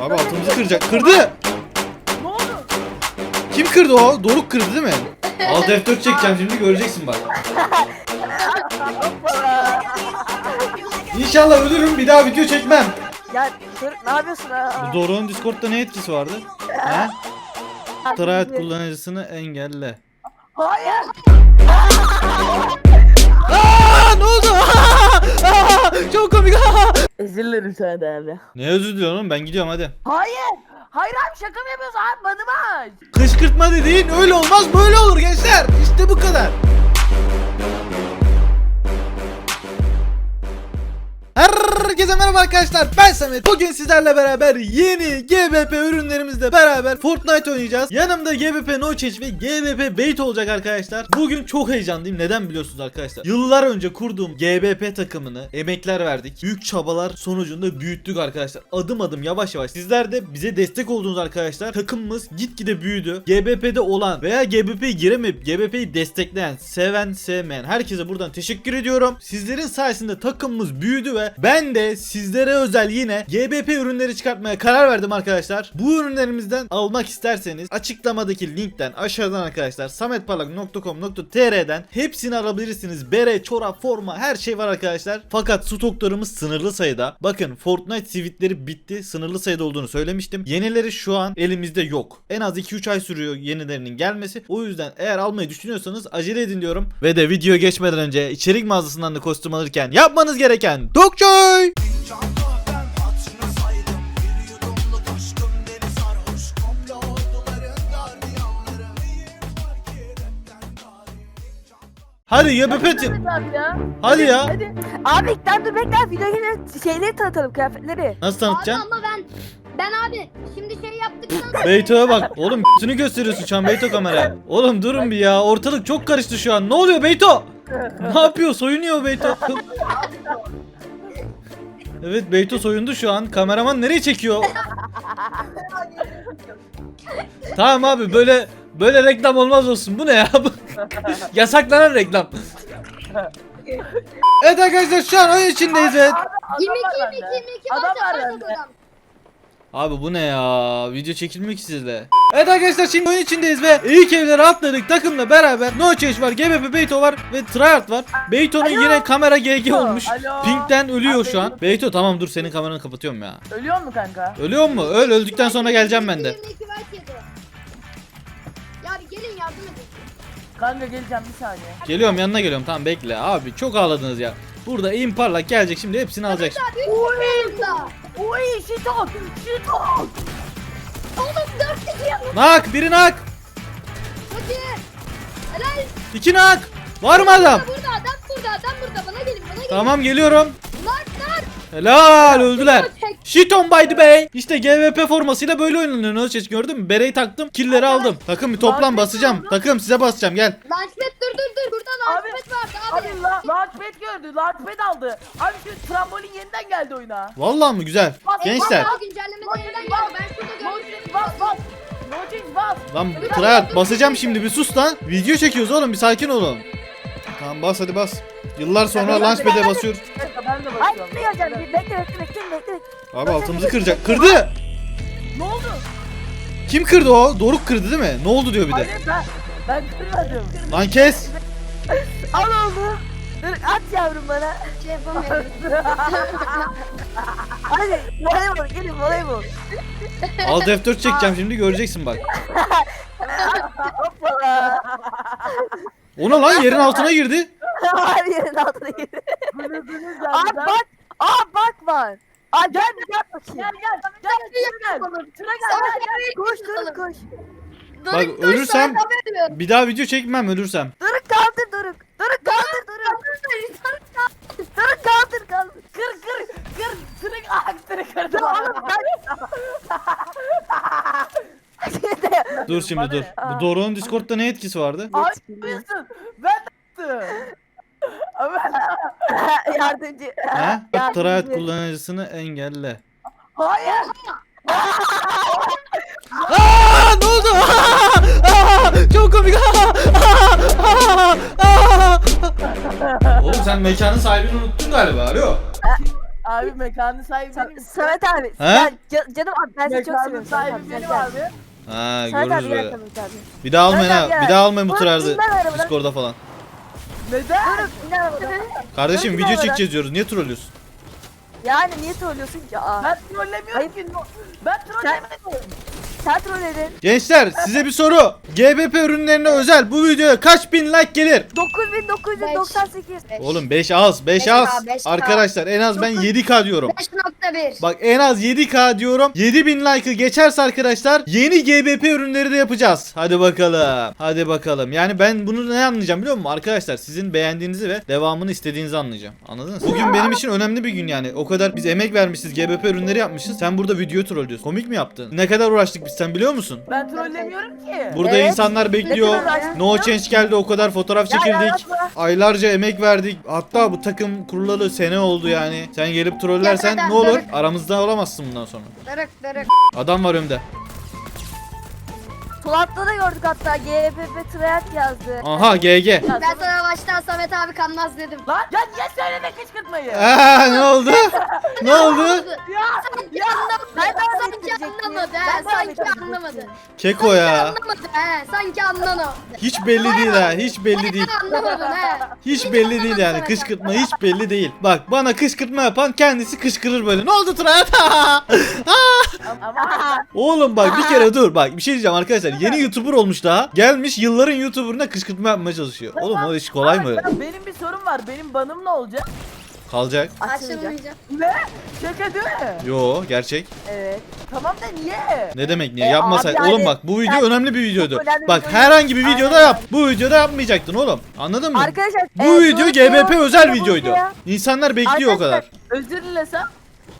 kıracak. Kırdı. Ne oldu? Kim kırdı o? Doruk kırdı değil mi? Al F4 çekeceğim şimdi göreceksin bak. İnşallah ölürüm bir daha video çekmem. Ya dur ne yapıyorsun ha? Bu Doruk'un Discord'da ne etkisi vardı? He? Tryhard kullanıcısını engelle. Hayır. Aa, ne oldu? Aa, aa, çok komik. Aa. Özür dilerim sana da abi. Ne özür diliyorum oğlum ben gidiyorum hadi. Hayır. Hayır abi şaka mı yapıyorsun abi bana bak. Kışkırtma dediğin öyle olmaz böyle olur gençler. İşte bu kadar. Herkese merhaba arkadaşlar ben Samet. Bugün sizlerle beraber yeni GBP ürünlerimizle beraber Fortnite oynayacağız. Yanımda GBP No Change ve GBP Bait olacak arkadaşlar. Bugün çok heyecanlıyım neden biliyorsunuz arkadaşlar? Yıllar önce kurduğum GBP takımını emekler verdik. Büyük çabalar sonucunda büyüttük arkadaşlar. Adım adım yavaş yavaş. Sizler de bize destek oldunuz arkadaşlar. Takımımız gitgide büyüdü. GBP'de olan veya GBP'ye giremeyip GBP'yi destekleyen, seven, sevmeyen herkese buradan teşekkür ediyorum. Sizlerin sayesinde takımımız büyüdü ve ben de sizlere özel yine GBP ürünleri çıkartmaya karar verdim arkadaşlar. Bu ürünlerimizden almak isterseniz açıklamadaki linkten aşağıdan arkadaşlar sametparlak.com.tr'den hepsini alabilirsiniz. Bere, çorap, forma her şey var arkadaşlar. Fakat stoklarımız sınırlı sayıda. Bakın Fortnite sivitleri bitti. Sınırlı sayıda olduğunu söylemiştim. Yenileri şu an elimizde yok. En az 2-3 ay sürüyor yenilerinin gelmesi. O yüzden eğer almayı düşünüyorsanız acele edin diyorum. Ve de video geçmeden önce içerik mağazasından da kostüm alırken yapmanız gereken Dokçoy! Hadi ya. Abi ya. Hadi ya. Hadi. Abi bekle dur bekle video şeyleri tanıtalım kıyafetleri. Nasıl Abi tanıtacaksın? ama ben ben abi şimdi şey yaptıktan sonra Beyto'ya bak. Oğlum s**tünü gösteriyorsun şu an Beyto kamera. Oğlum durun bir ya. Ortalık çok karıştı şu an. Ne oluyor Beyto? Ne yapıyor? Soyunuyor Beyto. Evet Beyto soyundu şu an. Kameraman nereye çekiyor? tamam abi böyle böyle reklam olmaz olsun. Bu ne ya? Yasaklanan reklam. evet arkadaşlar şu an oyun içindeyiz evet. 22 Adam var 22 bende. 22 Adam var bende. adam. Abi bu ne ya? Video çekilmek sizle. Evet arkadaşlar şimdi oyun içindeyiz ve ilk evlere atladık takımla beraber. No Change var, GBP Beyto var ve Tryhard var. Beyto'nun Alo. yine kamera GG olmuş. Alo. Pink'ten ölüyor Abi şu an. Beyto tamam dur senin kameranı kapatıyorum ya. Ölüyor mu kanka? Ölüyor mu? Öl öldükten sonra geleceğim ben de. Gelin yardım edin. Kanka geleceğim bir saniye. Geliyorum yanına geliyorum tamam bekle. Abi çok ağladınız ya. Burada imparlak gelecek şimdi hepsini alacak. Abi 3 burada. Oy şiton şiton. Oğlum 4 kişi yapın. Nak biri nak. Hadi. Helal. iki nak. Var mı adam? Burada adam burada adam burada. Bana gelin bana gelin. Tamam geliyorum. Lan lan. Helal öldüler. Shit on by the bay. İşte GVP formasıyla böyle oynanıyor. Nasıl ses gördün mü? Bereyi taktım. Killleri aldım. Takım bir toplam basacağım. Takım size basacağım gel. Launchpad dur dur dur. Burada Abi, launchpad vardı abi. Abi la launchpad gördü. Launchpad aldı. Abi şu trambolin yeniden geldi oyuna. Vallahi mı güzel? Gençler. Eyvallah, güncellemelerden geldi. Ben şurada gördüm. bas bas. Nojin bas. Lan Tryhard basacağım şimdi bir sus lan. Video çekiyoruz oğlum bir sakin olun. Tamam bas hadi bas. Yıllar sonra Launchpad'e basıyoruz. Ben de Ay basıyorum. ne geleceğim bir bekle bekle bekle bekle. Abi altımızı kıracak. Kırdı. Ne oldu? Kim kırdı o? Doruk kırdı değil mi? Ne oldu diyor bir de. Hayır ben ben kırmadım. Lan kes. Al oğlum. Dur at yavrum bana. Şey yapamıyorum. Hadi voleybol gelin voleybol. Al F4 çekeceğim şimdi göreceksin bak. Hoppala. Ona lan yerin altına girdi. Her yerin altına girdi. Aa bak. Aa bak var. Aa gel gel bakayım. Gel gel gel gel şuna gel. Şuna gel gel gel. Koş dur koş. Bak ölürsem bir daha video çekmem ölürsem. Doruk kaldır Doruk. Doruk kaldır Doruk. Doruk kaldır kaldır. Kır kır kır. Tırık ah tırık kırdı. Oğlum ben. Dur şimdi dur. Bu Doruk'un Discord'da ne etkisi vardı? Ay yapıyorsun. Ben de yaptım. Ama Yardımcı. He? Yardımcı. Tryhard kullanıcısını engelle. hayır. Aa, ne oldu? Aa, aa, çok komik. Aa, aa, aa, aa. Oğlum sen mekanın sahibini unuttun galiba. Alo. Abi mekanın sahibi benim. Sa- Samet abi. He? Ya, ca- canım abi ben seni çok Mekanın seviyorum. Samet sahibi abi. benim abi. Ha Samet abi görürüz gel böyle. Samet abi. Bir daha almayın Samet ha. gel. Bir daha almayın bu ben arabadan. Discord'da falan. Neden? Kardeşim video çekeceğiz diyoruz. Niye trollüyorsun? Yani niye trollüyorsun ki? Aa, Ben trollemiyorum Hayır. ki. Ben trollemedim. sen troll edin. Gençler size bir soru. GBP ürünlerine özel bu videoya kaç bin like gelir? 9998. Oğlum 5 az 5 Beş az. Beş K. Arkadaşlar en az ben 7k diyorum. 5.1. Bak en az 7k diyorum. 7000 like'ı geçerse arkadaşlar yeni GBP ürünleri de yapacağız. Hadi bakalım. Hadi bakalım. Yani ben bunu ne anlayacağım biliyor musun? Arkadaşlar sizin beğendiğinizi ve devamını istediğinizi anlayacağım. Anladınız? Bugün benim için önemli bir gün yani. O kadar biz emek vermişiz. GBP ürünleri yapmışız. Sen burada video trollüyorsun. Komik mi yaptın? Ne kadar uğraştık biz sen biliyor musun? Ben trollemiyorum ki. Burada Evet. insanlar bekliyor. Kadar uğraştık No ya? change geldi o kadar fotoğraf Ya çekildik. yaratma. Aylarca emek verdik. Hatta bu takım kurulalı sene oldu yani. Sen gelip trollersen Ya kadar ne olur? Aramızda olamazsın bundan sonra. Dırık dırık. Adam var önümde. Sol altta da gördük hatta GPP Triad yazdı. Aha GG. Ben sana baştan Samet abi kanmaz dedim. Lan ya niye söyledin kışkırtmayı? Aa, ne oldu? ne oldu? Ya Sanki anlamadı. Ben de Sanki anlamadı. Ben Sanki anlamadı. Keko ya. Anlamadı he. Sanki anlamadı. Hiç belli değil ha. Hiç belli değil. Anlamadın he. Hiç belli değil yani. Kışkırtma hiç belli değil. Bak bana kışkırtma yapan kendisi kışkırır böyle. Ne oldu Turat? ama Oğlum bak bir kere dur. Bak bir şey diyeceğim arkadaşlar. Yeni YouTuber olmuş daha. Gelmiş yılların YouTuber'ına kışkırtma yapmaya çalışıyor. Oğlum o iş kolay mı? Benim bir sorum var. Benim banım ne olacak? Kalacak. Açılmayacak. Açılmayacak. Ne? Şaka değil mi? Yo gerçek. Evet. Tamam da niye? Ne demek niye E, yapmasak? abi Oğlum yani- bak bu video yani önemli bir videodu. çok önemli bir Bak video. herhangi bir videoda Aynen. yap. Bu videoda yapmayacaktın oğlum. Anladın mı? Arkadaşlar Bu e, video Doruk GBP özel videoydu. İnsanlar bekliyor o kadar. Arkadaşlar, Özür dilesem.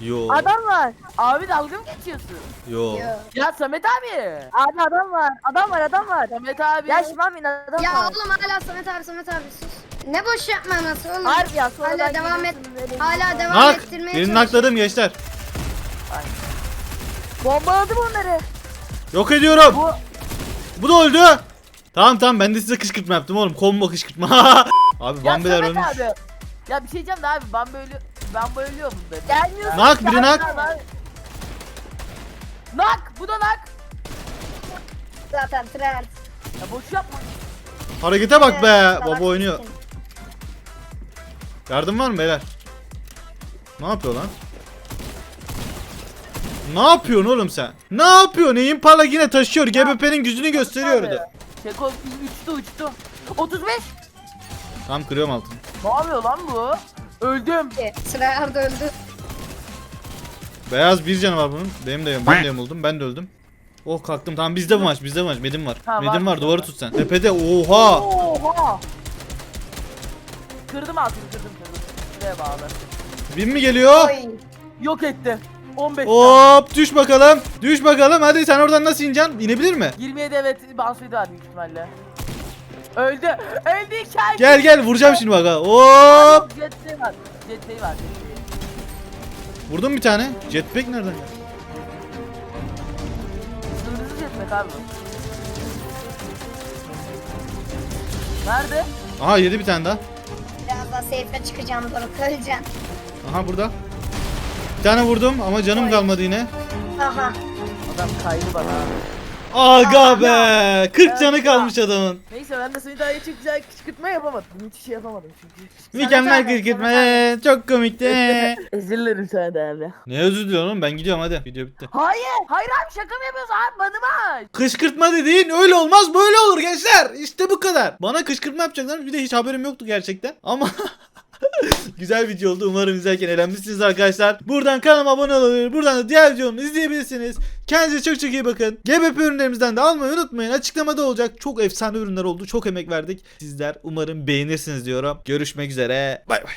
Yo. Adam var. Abi dalga mı geçiyorsun? Yo. Yo. Ya Samet abi. Abi adam var. Adam var adam var. Samet abi. Ya Şimamin adam Ya var. oğlum hala Samet abi Samet abi sus. Ne boş yapmaması oğlum. Harbi ya sonradan Hala devam et. Hala devam Nak. ettirmeye Birini çalışıyor. nakladım gençler. Bombaladım onları. Yok ediyorum. Bu Bu da öldü. Tamam tamam ben de size kışkırtma yaptım oğlum. Combo kışkırtma. Abi ya Bambiler Samet ölmüş. abi. Ya bir şey diyeceğim de abi ben böyle ben böyle bunda. Gelmiyorsun. Nak biri nak. Nak bu da nak. Zaten trer. Ya boş yapma. Harekete bak be. Baba oynuyor. Yardım var mı beyler? Ne yapıyor lan? Ne yapıyorsun oğlum sen? Ne yapıyorsun? Impala yine taşıyor. GBP'nin gücünü gösteriyordu. Çeko uçtu uçtu. 35. Tam kırıyorum altını. Ne yapıyor lan bu? Öldüm. Trer de öldü. Beyaz bir canı var bunun. Benim de. Ben de yamuldum. Ben de öldüm. Oh kalktım. Tamam bizde bu maç. Bizde bu maç. Medim var. Ha, Medim var. var. Duvarı tut sen. Tepede. Oha. Oha. Kırdım altını kırdım kırdım. Şuraya bağlı. Bin mi geliyor? Oy. Yok etti. 15 Hop düş bakalım. Düş bakalım. Hadi sen oradan nasıl ineceksin? İnebilir mi? 27 evet Bansu'ydu var büyük ihtimalle. Öldü. Öldü hikaye. Gel gel vuracağım şimdi bak ha. Hop. Jet'te var. Jet'te var. Vurdum bir tane. Jetpack nereden geldi? Sınırsız jetpack abi. bu. Nerede? Aha yedi bir tane daha. Daha safe'e çıkacağım Doruk öleceğim. Aha burada. Bir tane vurdum ama canım kalmadı yine. Aha. Adam kaydı bana. Aga be. 40 canı kalmış adamın. Neyse ben de seni daha çok güzel kışkırtma yapamadım. Hiç şey yapamadım çünkü. Mükemmel kışkırtma. Çok komikti. Özür dilerim sana da abi. ne özür diliyorum oğlum ben gidiyorum hadi. Video bitti. Hayır. Hayır abi şaka mı yapıyorsun abi banıma? Kışkırtma dediğin öyle olmaz böyle olur gençler. İşte bu kadar. Bana kışkırtma yapacaklar bir de hiç haberim yoktu gerçekten. Ama güzel video oldu. Umarım izlerken eğlenmişsiniz arkadaşlar. Buradan kanalıma abone olabilir. Buradan da diğer videomu izleyebilirsiniz. Kendinize çok çok iyi bakın. GBP ürünlerimizden de almayı unutmayın. Açıklamada olacak. Çok efsane ürünler oldu. Çok emek verdik. Sizler umarım beğenirsiniz diyorum. Görüşmek üzere. Bay bay.